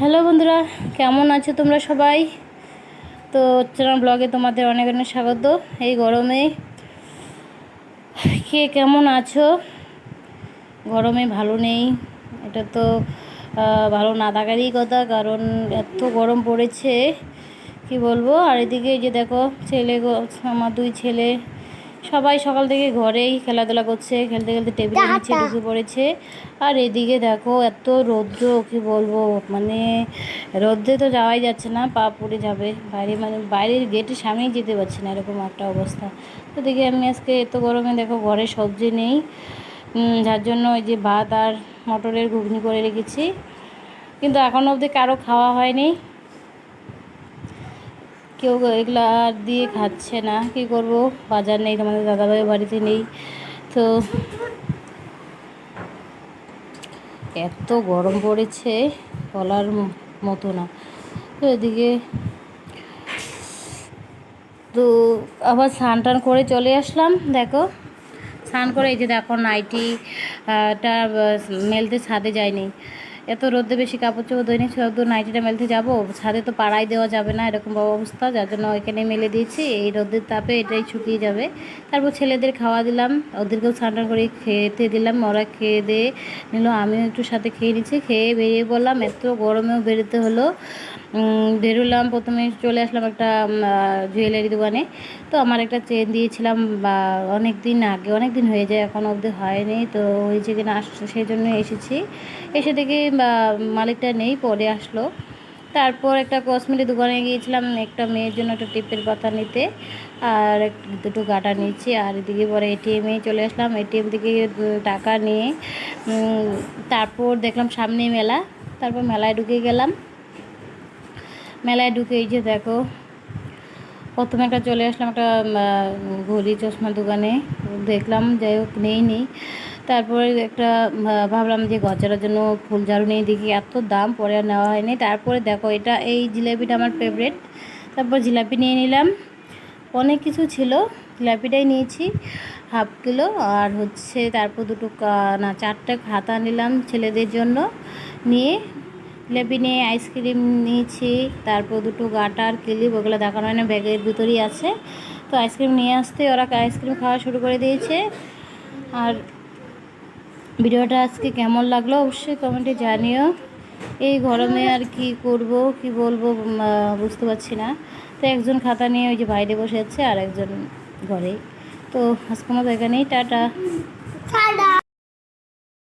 Hello বন্ধুরা, কেমন আছো তোমরা সবাই? তো চ্যানেল ব্লগে তোমাদের অনেক অনেক স্বাগত। এই গরমে কে কেমন আছো? গরমে ভালো নেই, এটা তো ভালো না থাকারই কথা, কারণ এত গরম পড়েছে, কি বলব? আর এদিকে যে দেখো, ছেলে আমার দুই ছেলে সবাই সকাল থেকে ঘরেই খেলাধুলা করছে খেলতে খেলতে টেবিলের নিচে ঢুকে পড়েছে। আর এদিকে দেখো এত রৌদ্র কি বলব? মানে রোদ্রে তো যাওয়াই যাচ্ছে না পা পড়ে যাবে। বাইরে মানে বাইরের গেটের সামনেই যেতে পারছি না এরকম একটা অবস্থা। তো দেখি আমি আজকে এত গরমে দেখো ঘরে সবজি নেই। যার জন্য ওই যে ভাত আর মটরের ঘুগনি করে রেখেছি। কিন্তু এখনও অবধি কারও খাওয়া হয়নি। কেউ এগুলো আর দিয়ে খাচ্ছে না। কি করব? বাজার নেই তোমাদের দাদাভাই বাড়িতে নেই। তো এত গরম পড়েছে, বলার মতো না। তো এদিকে তো আবার স্নান টান করে চলে আসলাম, দেখো। স্নান করে এই যে দেখো নাইটি টা মেলতে ছাদে যায়নি এত রোদে বেশি কাপড় চোপড় ধুইনি শুধু নাইটিটা মেলতে যাব। ছাদে তো পাড়াই দেওয়া যাবে না, এরকম অবস্থা, যার জন্য এখানে মেলে দিয়েছি। এই রোদের তাপে এটাই শুকিয়ে যাবে। তারপর ছেলেদের খাওয়া দিলাম, ওদেরকেও স্নান করে খেতে দিলাম, ওরা খেয়ে দিয়ে নিল, আমিও একটু সাথে খেয়ে নিচ্ছি। খেয়ে বেরিয়ে বললাম এত গরমেও বেরোতে হলো। বেরোলাম, প্রথমে চলে আসলাম একটা জুয়েলারি দোকানে। তো আমার একটা চেন দিয়েছিলাম, বা অনেক দিন আগে অনেক দিন হয়ে যায়, এখন অবধি হয়নি। তো হয়েছে কিনা সেই জন্য এসেছি। এসে দেখি মালিকটা নেই, পরে আসলো। তারপর একটা কসমেটিক দোকানে গিয়েছিলাম, একটা মেয়ের জন্য একটা টিপের পাতা নিতে, আর দুটো গাটা নিচ্ছি আর এদিকে পরে এটিএমে চলে আসলাম। এটিএম থেকে টাকা নিয়ে তারপর দেখলাম সামনে মেলা, তারপর মেলায় ঢুকে গেলাম। মেলায় ঢুকে এই যে দেখো, প্রথমে একটা চলে আসলাম একটা ঘড়ি চশমা দোকানে। দেখলাম যাই হোক, নেই নেই তারপরে একটা ভাবলাম যে গজার জন্য ফুল ঝাড়ু নিয়ে দেখি, এত দাম, পরে আর নেওয়া হয়নি। তারপরে দেখো, এটা এই জিলাপিটা আমার ফেভারেট তারপর জিলাপি নিয়ে নিলাম। অনেক কিছু ছিল, জিলাপিটাই নিয়েছি, হাফ কিলো। আর হচ্ছে তারপর দুটো না, চারটে খাতা নিলাম ছেলেদের জন্য নিয়ে। জিলাপি নিয়ে আইসক্রিম নিয়েছি, তারপর দুটো গাটার ক্লিপ, ওগুলো দেখানো হয় না, ব্যাগের ভিতরেই আছে। তো আইসক্রিম নিয়ে আসতে, ওরা আইসক্রিম খাওয়া শুরু করে দিয়েছে। আর ভিডিওটা আজকে কেমন লাগল অবশ্যই কমেন্টে জানিও। এই গরমে আর কি করব, কি বলব বুঝতে পারছি না। তো একজন খাতা নিয়ে ওই যে বাইরে বসে আছে আর একজন ঘরে। তো আজকে মতো এখানেই টাটা।